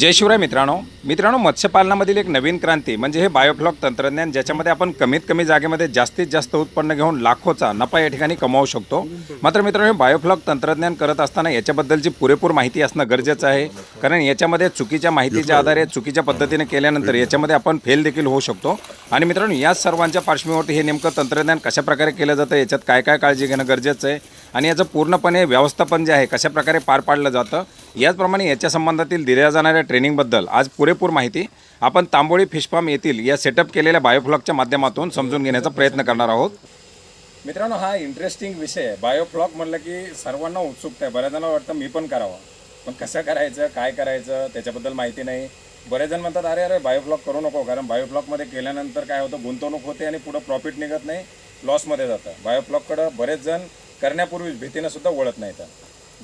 जय शिवराय मित्रांनो. मित्रांनो मत्स्यपालनामधील एक नवीन क्रांती म्हणजे हे बायोफ्लॉक तंत्रज्ञान ज्याच्यामध्ये आपण कमीत कमी जागेमध्ये जास्तीत जास्त उत्पन्न घेऊन लाखोचा नफा या ठिकाणी कमावू शकतो. मात्र मित्रांनो हे बायोफ्लॉक तंत्रज्ञान करत असताना याच्याबद्दलची पुरेपूर माहिती असणं गरजेचं आहे. कारण याच्यामध्ये चुकीच्या माहितीच्या आधारे चुकीच्या पद्धतीने केल्यानंतर याच्यामध्ये आपण फेल देखील होऊ शकतो. आणि मित्रांनो याच सर्वांच्या पार्श्वभूमीवरती हे नेमकं तंत्रज्ञान कशाप्रकारे केलं जातं याच्यात काय काय काळजी घेणं गरजेचं आहे? आणि याचं पूर्णपणे व्यवस्थापन जे आहे कशाप्रकारे पार पाडलं जातं? याचप्रमाणे याच्या संबंधातील दिल्या जाणाऱ्या ट्रेनिंगबद्दल आज पुरेपूर माहिती आपण तांबोळी फिश फार्म येथील या सेटअप केलेल्या बायोफ्लॉकच्या माध्यमातून समजून घेण्याचा प्रयत्न करणार आहोत. मित्रांनो हा इंटरेस्टिंग विषय आहे. बायोफ्लॉक म्हटलं की सर्वांना उत्सुकता आहे. बऱ्याच जणांना वाटतं मी पण करावं. पण कसं करायचं काय करायचं त्याच्याबद्दल माहिती नाही. बरेच जण म्हणतात अरे अरे बायोफ्लॉक करू नको. कारण बायोफ्लॉकमध्ये केल्यानंतर काय होतं गुंतवणूक होते आणि पुढं प्रॉफिट निघत नाही लॉसमध्ये जातं. बायोफ्लॉककडं बरेच जण करण्यापूर्वी भीतीनं सुद्धा वळत नाहीत.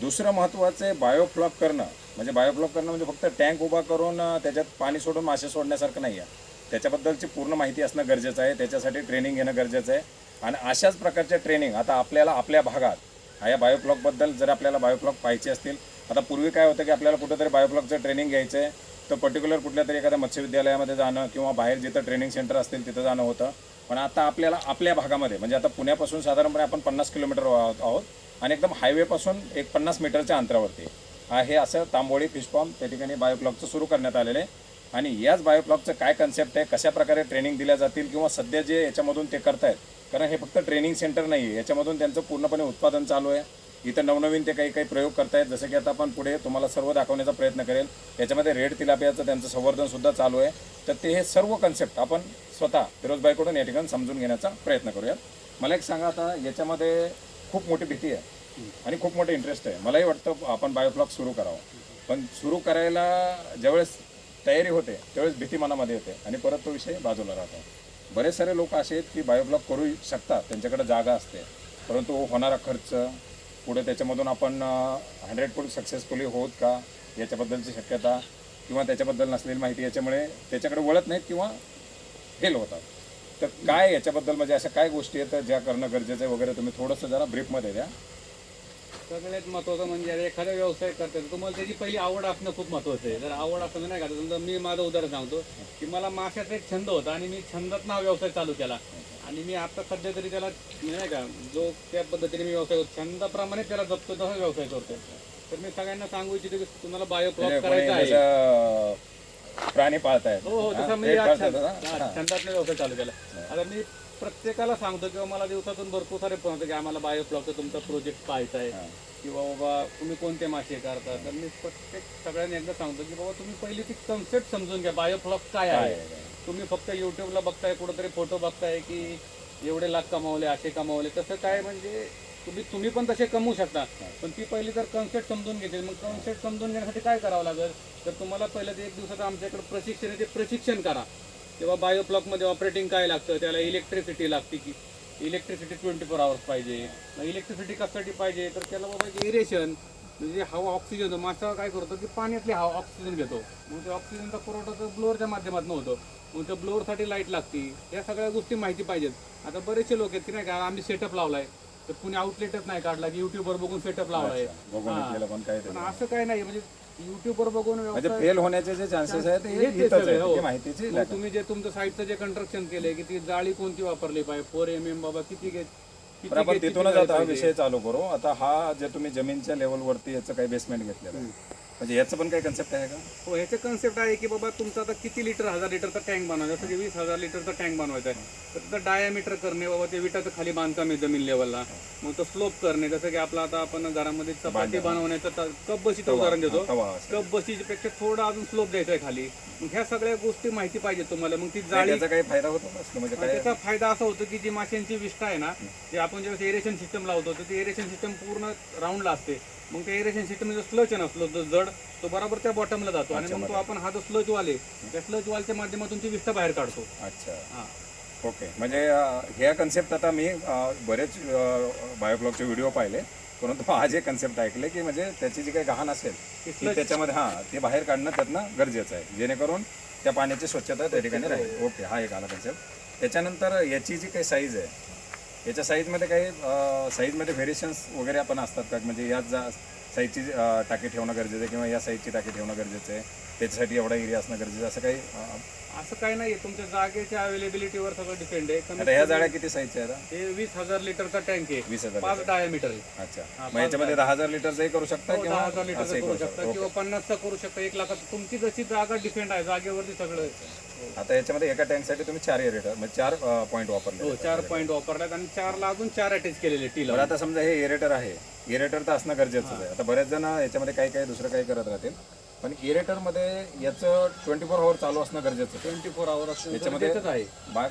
दुसरं महत्त्वाचं आहे बायोफ्लॉप करणं. म्हणजे बायोफ्लॉप करणं म्हणजे फक्त टँक उभा करून त्याच्यात पाणी सोडून मासे सोडण्यासारखं नाही आहे त्याच्याबद्दलची पूर्ण माहिती असणं गरजेचं आहे. त्याच्यासाठी ट्रेनिंग घेणं गरजेचं आहे. आणि अशाच प्रकारच्या ट्रेनिंग आता आपल्याला आपल्या भागात या बायोफ्लॉकबद्दल जर आपल्याला बायोफ्लॉक पाहिजे असतील आता पूर्वी काय होतं की आपल्याला कुठंतरी बायोफ्लॉकचं ट्रेनिंग घ्यायचं आहे. तर पर्टिक्युलर कुठल्या तरी एखाद्या मत्स्यविद्यालयामध्ये जाणं किंवा बाहेर जिथं ट्रेनिंग सेंटर असतील तिथं जाणं होतं. पण आता आपल्याला आपल्या भागामध्ये म्हणजे आता पुण्यापासून साधारणपणे आपण पन्नास किलोमीटर आहोत. आणि एकदम हायवेपासून एक पन्नास मीटरच्या अंतरावरती. हे असं तांबोळी फिश फॉर्म त्या ठिकाणी बायोफ्लॉकचं सुरू करण्यात आलेलं आहे. आणि याच बायोफ्लॉकचं काय कन्सेप्ट आहे कशा प्रकारे ट्रेनिंग दिल्या जातील किंवा सध्या जे याच्यामधून ते करतायत कारण हे फक्त ट्रेनिंग सेंटर नाही आहे याच्यामधून त्यांचं पूर्णपणे उत्पादन चालू आहे. इथं नवनवीन ते काही काही प्रयोग करतायत. जसं की आता आपण पुढे तुम्हाला सर्व दाखवण्याचा प्रयत्न करेल. याच्यामध्ये रेड तिलापियाचं त्यांचं संवर्धनसुद्धा चालू आहे. तर ते हे सर्व कन्सेप्ट आपण स्वतः फिरोजबाईकडून या ठिकाणी समजून घेण्याचा प्रयत्न करूयात. मला एक सांगा आता याच्यामध्ये खूप मोठी भीती आहे. आणि खूप मोठं इंटरेस्ट आहे. मलाही वाटतं आपण बायोफ्लॉग सुरू करावं. पण सुरू करायला ज्यावेळेस तयारी होते त्यावेळेस भीती मनामध्ये येते. आणि परत तो विषय बाजूला राहतो. बरेच सारे लोक असे आहेत की बायोब्लॉक करू शकतात. त्यांच्याकडे जागा असते. परंतु होणारा खर्च पुढे त्याच्यामधून आपण हंड्रेड फुल सक्सेसफुली होत का याच्याबद्दलची शक्यता किंवा त्याच्याबद्दल नसलेली माहिती याच्यामुळे त्याच्याकडे वळत नाहीत किंवा फेल होतात. तर काय याच्याबद्दल म्हणजे अशा काय गोष्टी आहेत ज्या करणं गरजेचं आहे वगैरे तुम्ही थोडंसं जरा ब्रीफमध्ये द्या. सगळ्यात महत्वाचं म्हणजे एखादा व्यवसाय करताय तर तुम्हाला त्याची पहिली आवड असणं खूप महत्वाचं आहे. जर आवड असणं नाही का समजा मी माझं उदाहरण सांगतो की मला माशाचा एक छंद होता आणि मी छंदात हा व्यवसाय चालू केला. आणि मी आता सध्या तरी त्याला नाही का जो त्या पद्धतीने मी व्यवसाय करतो छंदाप्रमाणे त्याला जपतो तसा व्यवसाय करतो तर मी सगळ्यांना सांगू इच्छितो की तुम्हाला बायो ब्लॉक कोणी करायचा आहे प्राणी पाळतायत. हो हो तसं मी आज छंद-? हा, व्यवसाय चालू केला. आता मी प्रत्येकाला सांगतो किंवा मला दिवसातून भरपूर सारे फोन होते की आम्हाला बायो ब्लॉकचा तुमचा प्रोजेक्ट पाहायचा आहे किंवा बाबा तुम्ही कोणते मासे करता तर मी प्रत्येक सगळ्यांनी एकदा सांगतो की बाबा तुम्ही पहिली ती कन्सेप्ट समजून घ्या. बायो ब्लॉक काय आहे? तुम्ही फक्त युट्यूबला बघताय कुठेतरी फोटो बघताय की एवढे लाख कमावले असे कमावले. तसं काय म्हणजे तुम्ही तुम्ही पण तसे कमवू शकता. पण ती पहिली जर कन्सेप्ट समजून घेते मग कन्सेप्ट समजून घेण्यासाठी काय करावं लागेल? तर तुम्हाला पहिलं ते एक दिवसाचं आमच्याकडे प्रशिक्षण आहे ते प्रशिक्षण करा. किंवा बायोब्लॉकमध्ये ऑपरेटिंग काय लागतं? त्याला इलेक्ट्रिसिटी लागते की इलेक्ट्रिसिटी ट्वेंटी फोर आवर्स पाहिजे. मग इलेक्ट्रिसिटी कशासाठी पाहिजे? तर त्याला बाबा एरेशन म्हणजे हवा ऑक्सिजन होतो. मासा काय करतो की पाण्यातली हवा ऑक्सिजन घेतो. मग ते ऑक्सिजनचा पुरवठा तर ब्लोअरच्या माध्यमातून होतो. मग त्या ब्लोअरसाठी लाइट लागते. या सगळ्या गोष्टी माहिती पाहिजेत. आता बरेचसे लोक आहेत की नाही का आम्ही सेटअप लावला आहे तर कुणी आउटलेटच नाही काढला की युट्यूबवर बघून सेटअप लावलाय बघून हा. केलं पण काय पण असं काय नाही म्हणजे युट्यूबवर बघून म्हणजे व्यवसाय- फेल होण्याचे जे चान्सेस आहेत हे ते ते इथंच सगळे, आहेत हो. ती माहितीची मग तुम्ही जे तुमचं साईटचं जे कंस्ट्रक्शन केलंय की ती जाळी कोणती वापरली पाहिजे? फोर एम एम बाबा किती घेत किती आपण किती तिथूनच जाळी आता हा पाहिजे? विषय चालू करू. आता हा जे तुम्ही जमीनच्या लेवलवरती याचं काही बेसमेंट घेतलेलं आहे. म्हणजे याचं पण काही कन्सेप्ट आहे का? हो ह्याचं कन्सेप्ट आहे की बाबा तुमचा आता किती लिटर हजार लिटरचा टँक बनवायचा? जसं की वीस हजार लिटरचा टँक बनवायचा आहे. तर त्याचं डायामीटर करणे बाबा ते विटाचं खाली बांधकाम आहे जमीन लेवलला मग तो स्लोप करणे जसं की आपला आता आपण घरामध्ये चपाती बनवण्याचं कप बशीचं उदाहरण देतो. कप बशीच्या पेक्षा थोडा अजून स्लोप द्यायचा आहे खाली. मग ह्या सगळ्या गोष्टी माहिती पाहिजे तुम्हाला. मग ती जाळी त्याचा काही फायदा होतो म्हणजे काय त्याचा फायदा असा होतो की जी माशांची विष्ठा आहे ना ते आपण जेव्हा एरेशन सिस्टम लावतो तर ती एरेशन सिस्टम पूर्ण राऊंडला असते. मग ते एरेशन सिस्टम जो स्लच नसलो जो जड तो बरोबर त्या बॉटमला जातो. आणि मग तो आपण हा जो स्लच वाले त्या स्लच वालच्या माध्यमातून ती विष्ठा बाहेर काढतो. अच्छा. हा. ओके. म्हणजे अं, ह्या कन्सेप्ट आता मी अं, बरेच बायोब्लॉगचे व्हिडिओ पाहिले. परंतु आज हे कन्सेप्ट ऐकले की म्हणजे त्याची जी काही गहाण असेल ती त्याच्यामध्ये हां ते बाहेर काढणं त्यातनं गरजेचं आहे. जेणेकरून त्या पाण्याची स्वच्छता त्या ठिकाणी राहील. ओके. हा एक आला कन्सेप्ट त्याच्यानंतर याची जी काही साईज आहे याच्या साईजमध्ये काही साईजमध्ये व्हेरिएशन्स वगैरे आपण असतात का? म्हणजे यात जा साईजची टाकी ठेवणं गरजेचं आहे किंवा या साईजची टाकी ठेवणं गरजेचं आहे. त्याच्यासाठी एवढा एरिया असणं गरजेचं आहे. असं काही असं काही नाही तुमच्या जागेच्या अवेलेबिलिटीवर सगळं डिपेंड आहे. आता ह्या जाळ्या किती साईजच्या आहेत? हे वीस हजार लिटरचा टँक आहे. वीस हजार पाच डायमीटर आहे. अच्छा. मग याच्यामध्ये दहा. हजार लिटरचंही करू शकता हो, किंवा दहा हजार लिटरचा असंही करू शकता. किंवा पन्नासचा करू शकता. एक लाखाचा. तुमची जशी जागा डिपेंड आहे जागेवरती सगळं. आता याच्यामध्ये एका टँकसाठी तुम्ही चार एरेटर म्हणजे चार पॉईंट वापरले हो चार पॉईंट वापरल्यात आणि चारला अजून चार अटॅच केलेले टीला बरं आता समजा हे एरेटर आहे. एरेटर तर असणं गरजेचंच आहे. आता बरेच जण याच्यामध्ये काही काही दुसरं काही करत राहतील. पण एरेटरमध्ये याचं ट्वेंटी फोर आवर चालू असणं गरजेचं ट्वेंटी फोर आवर याच्यामध्ये आहे. बाग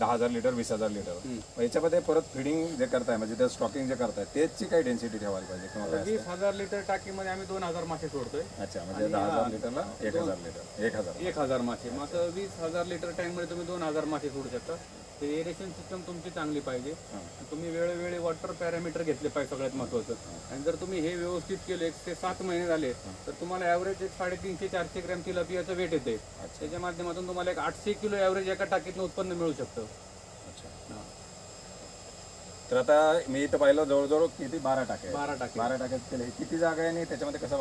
दहा हजार लिटर वीस हजार लिटर. मग याच्यामध्ये परत फिडिंग जे करताय म्हणजे ते स्टॉकिंग जे करताय त्याची काही डेन्सिटी ठेवायला पाहिजे किंवा काय वीस हजार लिटर टाकीमध्ये आम्ही दोन हजार मासे सोडतोय. अच्छा म्हणजे दहा हजार लिटरला एक हजार लिटर एक हजार एक हजार मासे. मग वीस हजार लिटर टँकमध्ये तुम्ही दोन हजार मासे सोडू शकता. ते एरेशन सिस्टम तुमची चांगली पाहिजे. तुम्ही वेळोवेळी वॉटर पॅरामीटर घेतले पाहिजे सगळ्यात महत्वाचं. आणि जर तुम्ही हे व्यवस्थित केले ते सात महिने झाले तर तुम्हाला ॲव्हरेज एक साडेतीनशे चारशे ग्रॅम तिलापियाचं वेट येते. त्याच्या माध्यमातून तुम्हाला एक आठशे किलो ॲव्हरेज एका टाकीतनं उत्पन्न मिळू शकतं. अच्छा. तर आता मी इथं पाहिलं जवळजवळ किती? बारा टाके. बारा टाके. बारा टाक्यात केले. किती जागा आहे आणि त्याच्यामध्ये कसं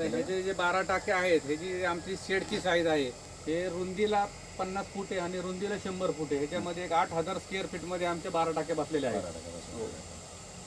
हे जे जे बारा टाके आहेत हे जी आमची शेडची साईज आहे हे रुंदीला पन्नास फूट आहे आणि रुंदीला शंभर फूट आहे. ह्याच्यामध्ये एक आठ हजार स्क्वेअर फीटमध्ये आमचे बारा टाके बसलेले आहेत.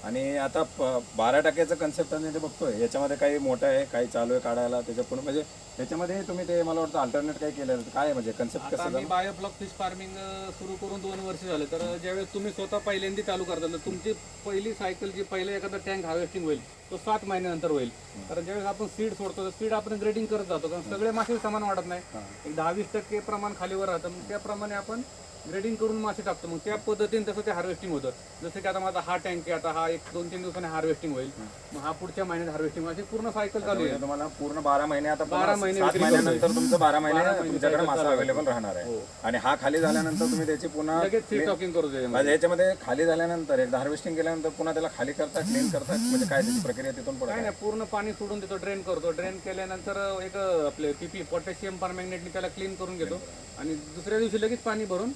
आणि आता प- बारा टाक्याचं कन्सेप्ट आम्ही ते बघतोय. याच्यामध्ये काही मोठं आहे काही चालू आहे काढायला त्याच्या पुढे म्हणजे त्याच्यामध्ये तुम्ही ते मला वाटतं अल्टरनेट काही केलं काय आहे म्हणजे कन्सेप्ट आता कसं आम्ही बायोब्लॉक फिश फार्मिंग सुरू करून दोन वर्ष झाले. तर ज्यावेळेस तुम्ही स्वतः पहिल्यांदा चालू करता तर तुमची पहिली सायकल जी पहिलं एखादा टँक हार्वेस्टिंग होईल तो सात महिन्यानंतर होईल. कारण ज्यावेळेस आपण सीड सोडतो तर सीड आपण ग्रेडिंग करत जातो. कारण सगळे मासे समान वाढत नाही. एक दहा वीस टक्के प्रमाण खालीवर राहतं. मग त्याप्रमाणे आपण ग्रेडिंग करून मासे टाकतो. मग त्या पद्धतीने तसं ते हार्वेस्टिंग होतं. जसं की आता माझा हा टँक आहे आता हा एक दोन तीन दिवसाने हार्वेस्टिंग होईल. मग हा पुढच्या महिन्यात हार्वेस्टिंग अशी पूर्ण सायकल चालू आहे. तुम्हाला पूर्ण बारा महिने आता बारा महिने सात महिन्यानंतर तुमचं बारा महिने तुमच्याकडे मासा अवेलेबल राहणार आहे. आणि हा खाली झाल्यानंतर तुम्ही त्याची पुन्हा लगेच स्टॉकिंग करू दे म्हणजे याच्यामध्ये खाली झाल्यानंतर एकदा हार्वेस्टिंग केल्यानंतर पुन्हा त्याला खाली करता क्लीन करतात म्हणजे काय त्याची प्रक्रिया तिथून पुढे काय नाही पूर्ण पाणी सोडून देतो ड्रेन करतो. ड्रेन केल्यानंतर एक आपले पीपी पोटॅशियम परमॅग्नेटने त्याला क्लीन करून घेतो. आणि दुसऱ्या दिवशी लगेच पाणी भरून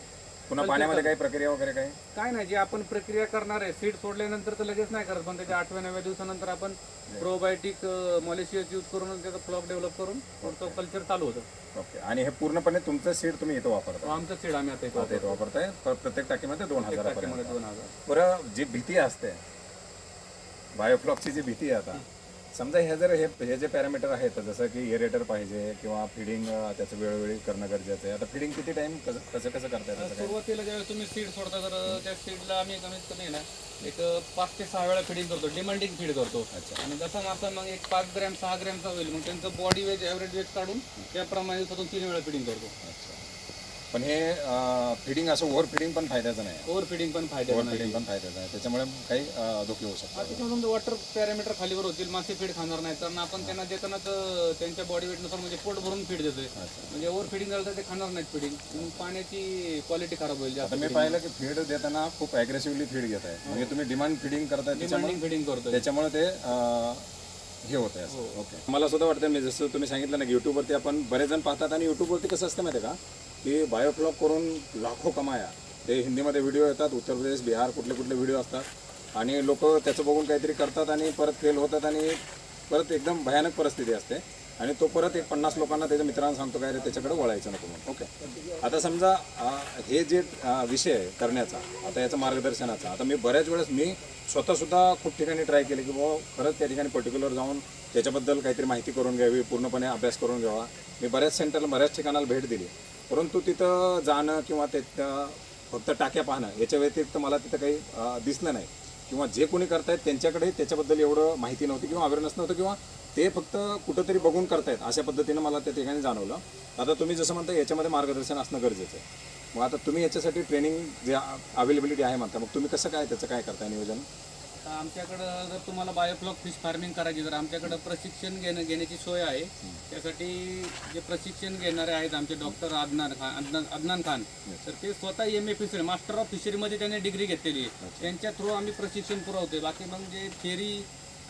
पुन्हा पाण्यामध्ये काही प्रक्रिया वगैरे काही? काय नाही जे आपण प्रक्रिया करणार आहे सीड सोडल्यानंतर तर लगेच नाही करत पण त्याच्या आठव्या नवव्या दिवसानंतर आपण प्रोबायोटिक मॉलिशियस यूज करून त्याचा फ्लॉक डेव्हलप करून पुढचं कल्चर चालू होतं. ओके आणि हे पूर्णपणे तुमचं सीड तुम्ही इथं वापरता तो आमचं सीड आम्ही आता इथं इथं वापरताय. प्र- प्रत्येक टाकीमध्ये दोन टाकीमध्ये दोन हजार. बरं जी भीती असते बायोफ्लॉकची जी भीती आहे आता समजा हे जर हे हे जे पॅरामीटर आहेत जसं की एरेटर पाहिजे किंवा फिडिंग त्याचं वेळोवेळी करणं गरजेचं आहे. आता फिडिंग किती टाइम कसं कसं कसं करताय त्याचं काय? सुरुवातीला ज्यावेळेस तुम्ही सीड सोडता तर त्या सीडला आम्ही कमीत कमी ना एक पाच ते सहा वेळा फिडिंग करतो डिमांडिंग फीड करतो. अच्छा. आणि जसा मासा मग एक पाच ग्रॅम सहा ग्रॅमचा होईल मग त्यांचं बॉडी वेट ॲव्हरेज वेट काढून त्याप्रमाणे दिवसातून तीन वेळा फिडिंग करतो. अच्छा. पण हे फिडिंग असं ओव्हर फिडिंग पण फायद्याचं नाही. ओव्हर फिडिंग पण फायदा ओव्हर फिडिंग पण फायद्याचं आहे. त्याच्यामुळे काही धोके होऊ शकतात. वॉटर पॅरामीटर खालीवर होतील मासे फीड खाणार नाही तर आपण त्यांना देतानाच अं, त्यांच्या बॉडी वेटनुसार म्हणजे पोट भरून फीड देतोय. म्हणजे ओव्हर फिडिंग झालं तर ते खाणार नाहीत फिडिंग पाण्याची क्वालिटी खराब होईल आता मी पाहिलं की फीड देताना खूप अग्रेसिव्हली फीड घेत आहे. म्हणजे तुम्ही डिमांड फिडिंग करताय त्याच्यामुळे डिमांडिंग फिडिंग करतोय. त्याच्यामुळे ते हे होत आहे हो. ओके मला सुद्धा वाटतं मी जसं तुम्ही सांगितलं ना की युट्यूबवरती आपण बरेच जण पाहतात आणि युट्यूबवरती कसं असतं माहिती का? की बायोफ्लॉग करून लाखो कमाया. ते हिंदीमध्ये व्हिडिओ येतात उत्तर प्रदेश बिहार कुठले कुठले व्हिडिओ असतात. आणि लोक त्याचं बघून काहीतरी करतात आणि परत फेल होतात आणि परत एकदम भयानक परिस्थिती असते. आणि तो परत एक पन्नास लोकांना त्याच्या मित्रांना सांगतो काय रे त्याच्याकडे वळायचं नको म्हणून. ओके आता समजा हे जे विषय आहे करण्याचा आता याचं मार्गदर्शनाचा आता मी बऱ्याच वेळेस मी स्वतःसुद्धा खूप ठिकाणी ट्राय केले की बाबा खरंच त्या ठिकाणी पर्टिक्युलर जाऊन त्याच्याबद्दल काहीतरी माहिती करून घ्यावी पूर्णपणे अभ्यास करून घ्यावा. मी बऱ्याच सेंटरला बऱ्याच ठिकाणाला भेट दिली. परंतु तिथं जाणं किंवा ते त्या- फक्त टाक्या पाहणं याच्या व्यतिरिक्त मला तिथं काही दिसलं नाही. किंवा जे कोणी करतायत त्यांच्याकडे त्याच्याबद्दल एवढं माहिती नव्हती किंवा अवेअरनेस नव्हतं किंवा ते फक्त कुठंतरी बघून करतायत अशा पद्धतीनं मला त्या ठिकाणी जाणवलं. आता तुम्ही जसं म्हणता याच्यामध्ये मार्गदर्शन असणं गरजेचं आहे. मग आता तुम्ही याच्यासाठी ट्रेनिंग जे अवेलेबिलिटी आहे म्हणता मग तुम्ही कसं काय त्याचं काय करताय नियोजन? आमच्याकडं जर तुम्हाला बायोफ्लॉक फिश फार्मिंग करायची तर आमच्याकडं प्रशिक्षण घेणं घेण्याची सोय आहे. त्यासाठी जे प्रशिक्षण घेणारे आहेत आमचे डॉक्टर अदनान खान अदनान अदनान खान तर ते स्वतः M A fishery master of फिशरीमध्ये त्यांनी डिग्री घेतलेली आहे. त्यांच्या थ्रू आम्ही प्रशिक्षण पुरवतोय. बाकी मग जे थेरी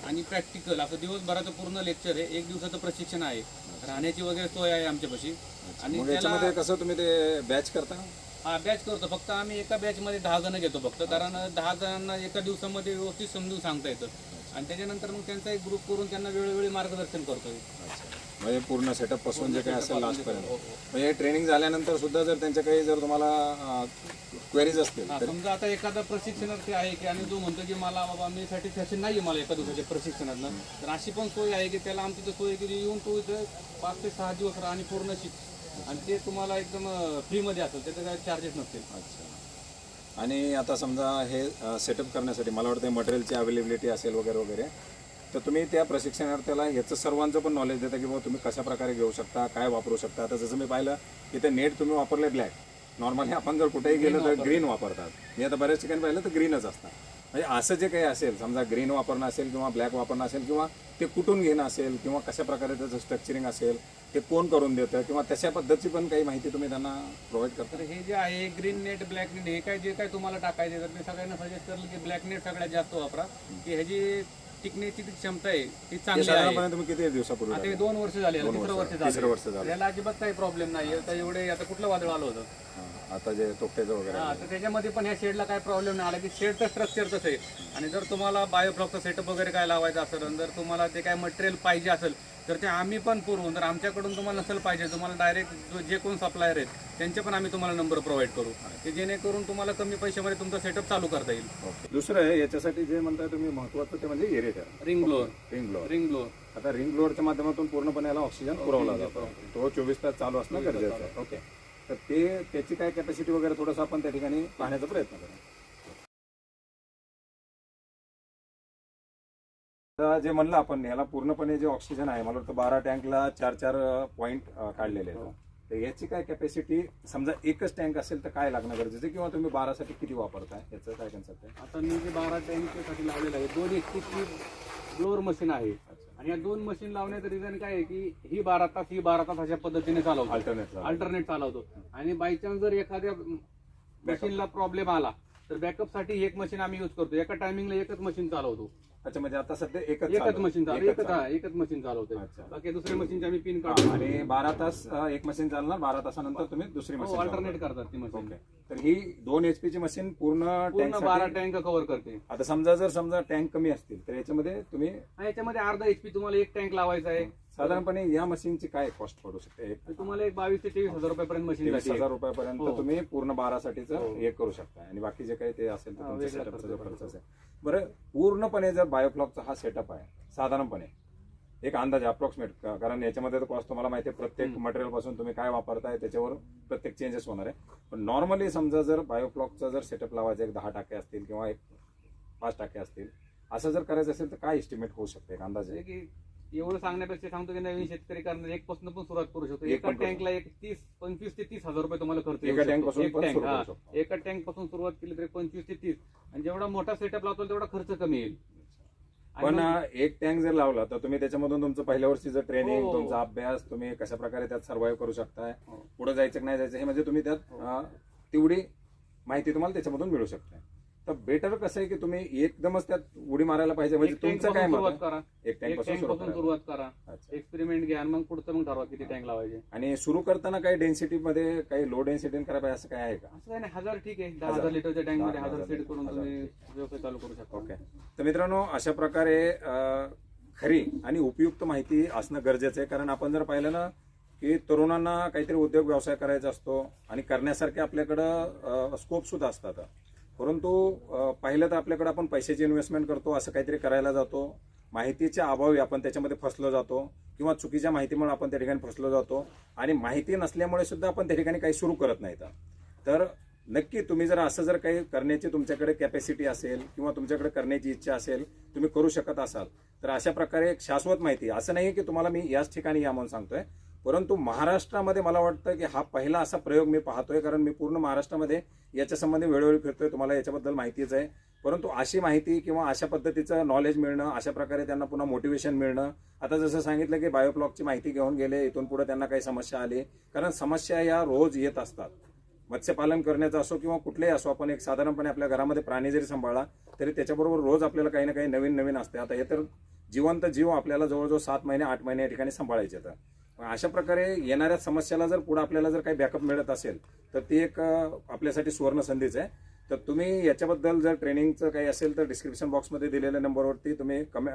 आणि प्रॅक्टिकल असं दिवसभराचं पूर्ण लेक्चर आहे एक दिवसाचं प्रशिक्षण आहे. राहण्याची वगैरे सोय आहे आमच्यापाशी. आणि मग त्याला याच्यामध्ये कसं तुम्ही ते बॅच करता? हा बॅच करतो. फक्त आम्ही एका बॅचमध्ये दहा जण घेतो फक्त. कारण दहा जणांना एका दिवसामध्ये व्यवस्थित समजून सांगता येतं. आणि त्याच्यानंतर मग त्यांचा एक ग्रुप करून त्यांना वेळोवेळी मार्गदर्शन करतोय. म्हणजे पूर्ण सेटअपपासून जे काही असेल लास्ट पर्यंत. हो, हो. म्हणजे ट्रेनिंग झाल्यानंतर सुद्धा जर त्यांच्या काही जर तुम्हाला क्वेरीज असतील हा, समजा आता एखादा प्रशिक्षणार्थी आहे की आणि जो म्हणतो की मला बाबा मी सॅटिस्फॅक्शन नाही मला एका दिवसाच्या प्रशिक्षणातनं. तर अशी पण सोय आहे की त्याला आमची तर सोय की येऊन तो इथं पाच ते सहा दिवस राहा आणि पूर्ण शिक आणि ते तुम्हाला एकदम फ्रीमध्ये असेल त्याचे काही चार्जेस नसतील. अच्छा. आणि आता समजा हे सेटअप करण्यासाठी मला वाटतं मटेरियलची अवेलेबिलिटी असेल वगैरे वगैरे तर तुम्ही त्या प्रशिक्षणार्थ्याला याचं सर्वांचं पण नॉलेज देता की बाबा तुम्ही कशा प्रकारे घेऊ शकता काय वापरू शकता. आता जसं मी पाहिलं की ते नेट तुम्ही वापरले ब्लॅक नॉर्मली आपण जर कुठेही गेलो तर ग्रीन वापरतात. मी आता बऱ्याच ठिकाणी पाहिलं तर ग्रीनच असतात. म्हणजे असं जे काही असेल समजा ग्रीन वापरणं असेल किंवा ब्लॅक वापरणं असेल किंवा ते कुठून घेणं असेल किंवा कशा प्रकारे त्याचं स्ट्रक्चरिंग असेल ते कोण करून देतं किंवा तशा पद्धतीची पण काही माहिती तुम्ही त्यांना प्रोव्हाइड करता? तर हे जे आहे ग्रीन नेट ब्लॅक नेट हे काय जे काय तुम्हाला टाकायचे तर मी सगळ्यांना सजेस्ट करेल की ब्लॅक नेट सगळ्यात जास्त वापरा. की ह्याची टिकण्याची जी क्षमता आहे ती चांगली आहे. साधारणपणे तुम्ही किती दिवसापूर्वी आता हे दोन वर्ष झाले तिसरं वर्ष तिसरं झालं. वर्ष झालं. याला अजिबात काही प्रॉब्लेम नाही आता एवढे आता कुठलं वादळ आलं होतं? हा, आता जे तोक्याचं वगैरे हा तर त्याच्यामध्ये पण ह्या शेडला काय प्रॉब्लेम नाही. आला की शेडचं स्ट्रक्चर कसं आहे. आणि जर तुम्हाला बायोफ्लॉकचं सेटअप वगैरे काय लावायचं असेल आणि जर तुम्हाला ते काय मटेरियल पाहिजे असेल तर ते आम्ही पण पुरवून जर आमच्याकडून तुम्हाला नसेल पाहिजे तुम्हाला डायरेक्ट जे कोण सप्लायर आहेत त्यांचे पण आम्ही तुम्हाला नंबर प्रोव्हाइड करू. की जेणेकरून तुम्हाला कमी पैशामध्ये तुमचा सेटअप चालू करता येईल. दुसरं आहे याच्यासाठी जे म्हणताय तुम्ही महत्वाचं ते म्हणजे aerator ring blower ring blower ring blower आता रिंग ब्लोअरच्या माध्यमातून पूर्णपणे याला ऑक्सिजन पुरवला जातो. तो चोवीस तास चालू असणं गरजेचं आहे. ओके तर ते त्याची काय कॅपॅसिटी वगैरे थोडंसं आपण त्या ठिकाणी पाहण्याचा प्रयत्न करू. जे म्हणलं आपण याला पूर्णपणे जे ऑक्सिजन आहे मला वाटतं बारा टँकला चार चार पॉईंट काढलेले आहेत. तर याची काय कॅपॅसिटी समजा एकच टँक असेल तर काय लागणं गरजेचं? किंवा तुम्ही बारासाठी किती वापरताय? याचं काय कन्सेप्ट आहे? आता मी जे बारा टँकसाठी लावलेलं आहे दोन एकतीसची ब्लोअर मशीन आहे. आणि या दोन मशीन लावण्याचं रिझन काय आहे की ही बारा तास ही बारा तास अशा पद्धतीने चालवतो. अल्टरनेट अल्टरनेट चालवतो. आणि बाय चान्स जर एखाद्या मशीनला प्रॉब्लेम आला तर बॅकअपसाठी एक मशीन आम्ही युज करतो. एका टायमिंगला एकच मशीन चालवतो. अच्छा म्हणजे आता सध्या एकच एकच चालू. मशीन चालू एकच चालू. हा, एकच मशीन चालवतोय अच्छा. बाकी दुसऱ्या मशीनची आम्ही पिन हा, काढतो. आणि बारा तास अ, एक मशीन चालणार बारा तासानंतर तुम्ही दुसरी मशीन अल्टरनेट करतात ती मशीन ओके. तर ही दोन एचपी ची मशीन पूर्ण पूर्ण बारा टँक कव्हर करते. आता समजा जर समजा टँक कमी असतील तर याच्यामध्ये तुम्ही आणि याच्यामध्ये अर्धा एचपी तुम्हाला एक टँक लावायचा आहे. साधारणपणे या मशीनची काय कॉस्ट पडू शकते? एक तर तुम्हाला एक बावीस ते तेवीस हजार रुपयापर्यंत मशीन तेवीस हजार रुपयापर्यंत हो. तुम्ही पूर्ण बारासाठीच हे. करू शकता. आणि बाकी जे काही ते असेल तर हा, तुमच्या वेगळा सेटअपचा खर्च जो खर्च असेल. बरं पूर्णपणे जर बायोफ्लॉकचा हा सेटअप आहे साधारणपणे एक अंदाज अप्रॉक्सिमेट कारण याच्यामध्ये तर कॉस्ट तुम्हाला माहिती आहे प्रत्येक मटेरियलपासून तुम्ही काय वापरताय त्याच्यावर प्रत्येक चेंजेस होणार आहे. पण नॉर्मली समजा जर बायोफ्लॉकचा जर सेटअप लावायचा एक दहा टाके असतील किंवा एक पाच टाके असतील असं जर करायचं असेल तर काय एस्टिमेट होऊ शकते एक अंदाजे? म्हणजे की एवढं सांगण्यापेक्षा सांगतो की नवीन शेतकरी करणार एक पासून पण सुरुवात करू शकतो. एक टँकला एक तीस पंचवीस ते तीस हजार रुपये तुम्हाला खर्च एका tank पासून एक हा. टँकपासून सुरुवात केली तर पंचवीस ते तीस. आणि जेवढा मोठा सेटअप लावतो तेवढा खर्च कमी येईल. पण एक टँक जर लावला तर तुम्ही त्याच्यामधून तुमचं पहिल्या वर्षीचं ट्रेनिंग हो. तुमचा अभ्यास तुम्ही कशा प्रकारे त्यात सर्व्हाइव्ह करू शकताय हो. पुढे जायचं की नाही जायचं हे म्हणजे तुम्ही त्यात अं, तेवढी माहिती तुम्हाला त्याच्यामधून मिळू शकते. तर बेटर कसं आहे की तुम्ही एकदमच त्यात उडी मारायला पाहिजे म्हणजे एक तुमचं काय मत सुरुवात आहे? करा एक टँक एक पासून टँक सुरू पासून करा. सुरुवात करा अच्छा. एक्सपेरिमेंट घ्या आणि मग पुढचं मग ठरवा किती टँक लावायचे आणि सुरू करताना काही डेन्सिटी मध्ये काही लो डेन्सिटी करायला पाहिजे असं काय आहे का असं नाही हजार ठीक आहे दहा हजार. हजार लिटरच्या टँकमध्ये दहा हजार हजार सेट करून हजार. तुम्ही व्यवसाय चालू करू शकता ओके तर मित्रांनो अशा प्रकारे अं, खरी आणि उपयुक्त माहिती असणं गरजेचं आहे कारण आपण जर पाहिलं ना की तरुणांना काहीतरी उद्योग व्यवसाय करायचा असतो आणि करण्यासारखे आपल्याकडं स्कोप सुद्धा असतात परंतु पहिलं पाहिलं तर आपल्याकडं आपण पैशाची इन्व्हेस्टमेंट करतो असं काहीतरी करायला जातो. माहितीच्या अभावी आपण त्याच्यामध्ये फसलो जातो किंवा चुकीच्या माहितीमुळे आपण त्या ठिकाणी फसलो जातो. आणि माहिती नसल्यामुळे सुद्धा आपण त्या ठिकाणी काही सुरू करत नाहीत. तर नक्की तुम्ही जर असं जर काही करण्याची तुमच्याकडे कॅपॅसिटी असेल किंवा तुमच्याकडे करण्याची इच्छा असेल तुम्ही करू शकत असाल. तर अशा प्रकारे एक शाश्वत माहिती असं नाही की तुम्हाला मी याच ठिकाणी या म्हणून सांगतोय. परंतु महाराष्ट्रामध्ये मला वाटतं की हा पहिला असा प्रयोग मी पाहतोय कारण मी पूर्ण महाराष्ट्रामध्ये याच्या संबंधी वेळोवेळी फिरतोय तुम्हाला याच्याबद्दल माहितीच आहे. परंतु अशी माहिती किंवा अशा पद्धतीचं नॉलेज मिळणं अशा प्रकारे त्यांना पुन्हा मोटिवेशन मिळणं आता जसं सांगितलं की बायोब्लॉकची माहिती घेऊन गेले इथून पुढे त्यांना काही समस्या आली कारण समस्या या रोज येत असतात. मत्स्यपालन करण्याचं असो किंवा कुठलेही असो आपण एक साधारणपणे आपल्या घरामध्ये प्राणी जरी सांभाळला तरी त्याच्याबरोबर रोज आपल्याला काही ना काही नवीन नवीन असते. आता हे तर जिवंत जीव आपल्याला जवळजवळ सात महिने आठ महिने या ठिकाणी सांभाळायचे तर अशा प्रकारे येणाऱ्या समस्याला जर पुढे आपल्याला जर काही बॅकअप मिळत असेल तर ती एक आपल्यासाठी सुवर्ण संधीच आहे. तर तुम्ही याच्याबद्दल जर ट्रेनिंगचं काही असेल तर डिस्क्रिप्शन बॉक्समध्ये दिलेल्या नंबरवरती तुम्ही कमे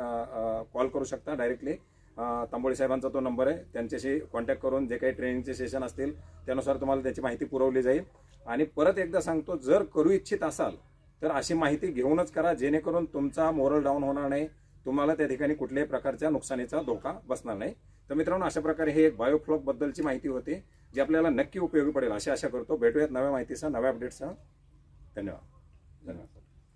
कॉल करू शकता डायरेक्टली तांबोळी साहेबांचा तो नंबर आहे. त्यांच्याशी कॉन्टॅक्ट करून जे काही ट्रेनिंगचे सेशन असतील त्यानुसार तुम्हाला त्याची माहिती पुरवली जाईल. आणि परत एकदा सांगतो जर करू इच्छित असाल तर अशी माहिती घेऊनच करा जेणेकरून तुमचा मोरल डाऊन होणार नाही. तुम्हाला त्या ठिकाणी कुठल्याही प्रकारच्या नुकसानीचा धोका बसणार नाही. तर मित्रांनो अशा प्रकारे हे एक बायोफ्लॉक बद्दलची माहिती होती जी आपल्याला नक्की उपयोगी पडेल अशी आशा करतो. भेटूयात नव्या माहितीसह नव्या अपडेटसह धन्यवाद. धन्यवाद.